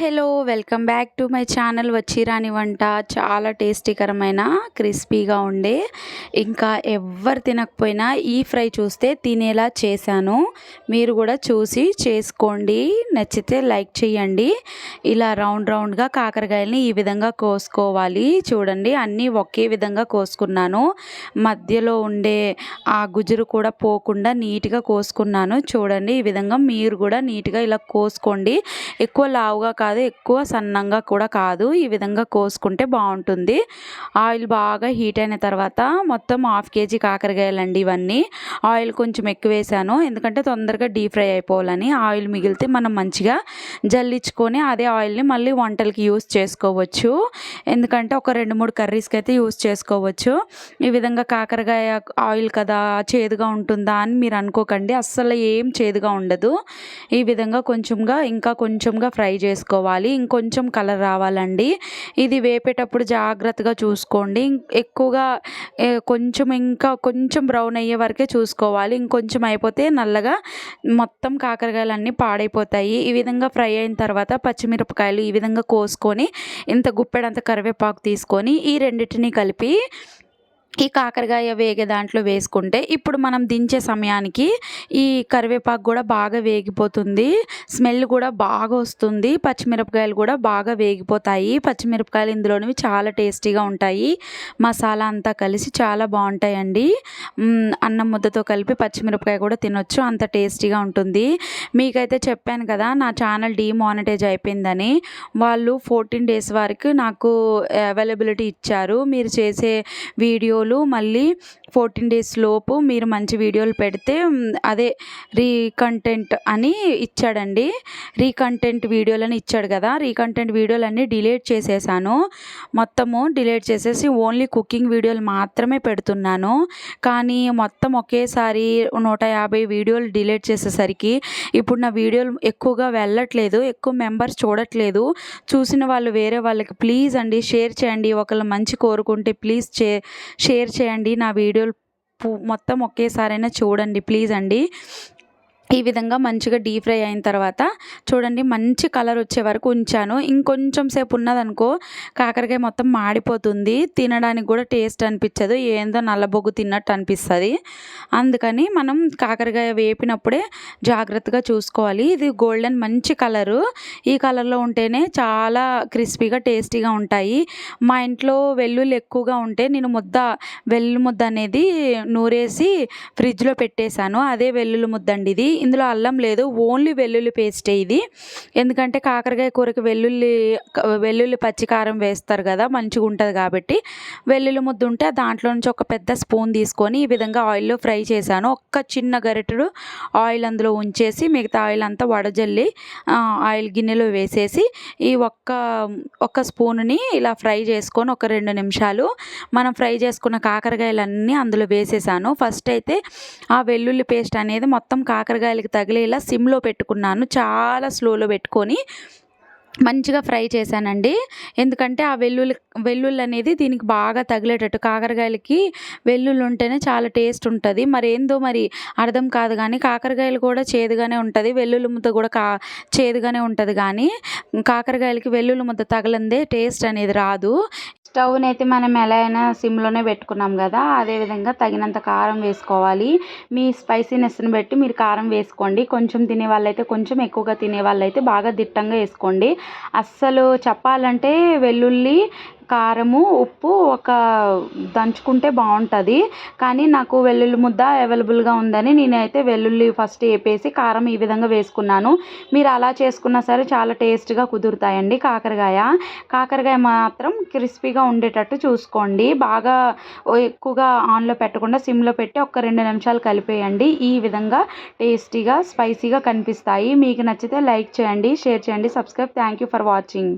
Hello welcome back to my channel వచ్చిరాని వంట. చాలా టేస్టీకరమైన క్రిస్పీగా ఉండే ఇంకా ఎవ్వరు తినకపోయినా ఈ ఫ్రై చూస్తే తినేలా చేశాను. మీరు కూడా చూసి చేసుకోండి. నచ్చితే లైక్ చేయండి. ఇలా రౌండ్ రౌండ్గా కాకరకాయలని ఈ విధంగా కోసుకోవాలి. చూడండి అన్నీ ఒకే విధంగా కోసుకున్నాను. మధ్యలో ఉండే ఆ గుజురు కూడా పోకుండా నీట్గా కోసుకున్నాను. చూడండి ఈ విధంగా మీరు కూడా నీట్గా ఇలా కోసుకోండి. ఎక్కువ లావుగా కాదు ఎక్కువ సన్నంగా కూడా కాదు. ఈ విధంగా కోసుకుంటే బాగుంటుంది. ఆయిల్ బాగా హీట్ అయిన తర్వాత మొత్తం హాఫ్ కేజీ కాకరకాయలండి ఇవన్నీ. ఆయిల్ కొంచెం ఎక్కువ వేసాను. ఎందుకంటే తొందరగా డీప్ ఫ్రై అయిపోవాలని. ఆయిల్ మిగిలితే మనం మంచిగా జల్లించుకొని అదే ఆయిల్ని మళ్ళీ వంటలకి యూస్ చేసుకోవచ్చు. ఎందుకంటే ఒక రెండు మూడు కర్రీస్కి అయితే యూస్ చేసుకోవచ్చు. ఈ విధంగా కాకరకాయ ఆయిల్ కదా చేదుగా ఉంటుందా అని మీరు అనుకోకండి. అస్సలు ఏం చేదుగా ఉండదు. ఈ విధంగా కొంచెంగా ఇంకా కొంచెంగా ఫ్రై చేసుకో వేసుకోవాలి. ఇంకొంచెం కలర్ రావాలండి. ఇది వేపేటప్పుడు జాగ్రత్తగా చూసుకోండి. ఎక్కువగా కొంచెం ఇంకా కొంచెం బ్రౌన్ అయ్యే వరకే చూసుకోవాలి. ఇంకొంచెం అయిపోతే నల్లగా మొత్తం కాకరకాయలు అన్నీ పాడైపోతాయి. ఈ విధంగా ఫ్రై అయిన తర్వాత పచ్చిమిరపకాయలు ఈ విధంగా కోసుకొని ఇంత గుప్పెడంత కరివేపాకు తీసుకొని ఈ రెండింటిని కలిపి ఈ కాకరకాయ వేగే దాంట్లో వేసుకుంటే ఇప్పుడు మనం దించే సమయానికి ఈ కరివేపాకు కూడా బాగా వేగిపోతుంది. స్మెల్ కూడా బాగా వస్తుంది. పచ్చిమిరపకాయలు కూడా బాగా వేగిపోతాయి. పచ్చిమిరపకాయలు ఇందులోనివి చాలా టేస్టీగా ఉంటాయి. మసాలా అంతా కలిసి చాలా బాగుంటాయండి. అన్నం ముద్దతో కలిపి పచ్చిమిరపకాయ కూడా తినొచ్చు. అంత టేస్టీగా ఉంటుంది. మీకైతే చెప్పాను కదా నా ఛానల్ డీమానిటైజ్ అయిపోయిందని. వాళ్ళు ఫోర్టీన్ డేస్ వరకు నాకు అవైలబిలిటీ ఇచ్చారు. మీరు చేసే వీడియో వీడియోలు మళ్ళీ ఫోర్టీన్ డేస్ లోపు మీరు మంచి వీడియోలు పెడితే అదే రీకంటెంట్ అని ఇచ్చాడండి. రీకంటెంట్ వీడియోలని ఇచ్చాడు కదా. రీకంటెంట్ వీడియోలన్నీ డిలీట్ చేసేసాను. మొత్తము డిలీట్ చేసేసి ఓన్లీ కుకింగ్ వీడియోలు మాత్రమే పెడుతున్నాను. కానీ మొత్తం ఒకేసారి నూట యాభై వీడియోలు డిలీట్ చేసేసరికి ఇప్పుడు నా వీడియోలు ఎక్కువగా వెళ్ళట్లేదు ఎక్కువ మెంబర్స్ చూడట్లేదు. చూసిన వాళ్ళు వేరే వాళ్ళకి ప్లీజ్ అండి షేర్ చేయండి. ఒకళ్ళు మంచి కోరుకుంటే ప్లీజ్ షేర్ షేర్ చేయండి. నా వీడియోలు మొత్తం ఒకేసారైనా చూడండి. ప్లీజ్ అండి. ఈ విధంగా మంచిగా డీప్ ఫ్రై అయిన తర్వాత చూడండి మంచి కలర్ వచ్చే వరకు ఉంచాను. ఇంకొంచెం సేపు ఉన్నదనుకో కాకరకాయ మొత్తం మాడిపోతుంది. తినడానికి కూడా టేస్ట్ అనిపించదు. ఏందో నల్లబొగ్గు తిన్నట్టు అనిపిస్తుంది. అందుకని మనం కాకరకాయ వేపినప్పుడే జాగ్రత్తగా చూసుకోవాలి. ఇది గోల్డెన్ మంచి కలరు. ఈ కలర్లో ఉంటేనే చాలా క్రిస్పీగా టేస్టీగా ఉంటాయి. మా ఇంట్లో వెల్లుల్లి ఎక్కువగా ఉంటే నేను ముద్ద వెల్లుల్లి ముద్ద అనేది నూరేసి ఫ్రిడ్జ్లో పెట్టేశాను. అదే వెల్లుల్లి ముద్ద అండి ఇది. ఇందులో అల్లం లేదు ఓన్లీ వెల్లుల్లి పేస్టే ఇది. ఎందుకంటే కాకరకాయ కూరకి వెల్లుల్లి వెల్లుల్లి పచ్చికారం వేస్తారు కదా మంచిగా ఉంటుంది కాబట్టి. వెల్లుల్లి ముద్ద ఉంటే దాంట్లో నుంచి ఒక పెద్ద స్పూన్ తీసుకొని ఈ విధంగా ఆయిల్లో ఫ్రై చేశాను. ఒక్క చిన్న గరిటెడు ఆయిల్ అందులో ఉంచేసి మిగతా ఆయిల్ అంతా వడజల్లి ఆయిల్ గిన్నెలో వేసేసి ఈ ఒక్క ఒక్క స్పూన్ని ఇలా ఫ్రై చేసుకొని ఒక రెండు నిమిషాలు మనం ఫ్రై చేసుకున్న కాకరకాయలన్నీ అందులో వేసేసాను. ఫస్ట్ అయితే ఆ వెల్లుల్లి పేస్ట్ అనేది మొత్తం కాకరకాయ కూరగాయలకు తగిలేలా సిమ్లో పెట్టుకున్నాను. చాలా స్లోలో పెట్టుకొని మంచిగా ఫ్రై చేశానండి. ఎందుకంటే ఆ వెల్లుల్లి వెల్లుల్లి అనేది దీనికి బాగా తగిలేటట్టు కాకరకాయలకి వెల్లుల్లి ఉంటేనే చాలా టేస్ట్ ఉంటుంది. మరి ఏందో మరి అర్థం కాదు కానీ కాకరకాయలు కూడా చేదుగానే ఉంటుంది. వెల్లుల్లి ముద్ద కూడా కా చేదుగానే ఉంటుంది కానీ కాకరకాయలకి వెల్లుల్లి ముద్ద తగలందే టేస్ట్ అనేది రాదు. స్టవ్ని అయితే మనం ఎలా అయినా సిమ్లోనే పెట్టుకున్నాం కదా అదేవిధంగా తగినంత కారం వేసుకోవాలి. మీ స్పైసీనెస్ని బట్టి మీరు కారం వేసుకోండి. కొంచెం తినే వాళ్ళైతే కొంచెం ఎక్కువగా తినే వాళ్ళైతే బాగా దిట్టంగా వేసుకోండి. అస్సలు చెప్పాలంటే వెల్లుల్లి కారము ఉప్పు ఒక దంచుకుంటే బాగుంటుంది. కానీ నాకు వెల్లుల్లి ముద్ద అవైలబుల్గా ఉందని నేనైతే వెల్లుల్లి ఫస్ట్ వేపేసి కారం ఈ విధంగా వేసుకున్నాను. మీరు అలా చేసుకున్నా సరే చాలా టేస్ట్గా కుదురుతాయండి కాకరకాయ. కాకరకాయ మాత్రం క్రిస్పీగా ఉండేటట్టు చూసుకోండి. బాగా ఎక్కువగా ఆన్లో పెట్టకుండా సిమ్లో పెట్టి ఒక రెండు నిమిషాలు కలిపేయండి. ఈ విధంగా టేస్టీగా స్పైసీగా కనిపిస్తాయి. మీకు నచ్చితే లైక్ చేయండి షేర్ చేయండి subscribe. Thank you for watching.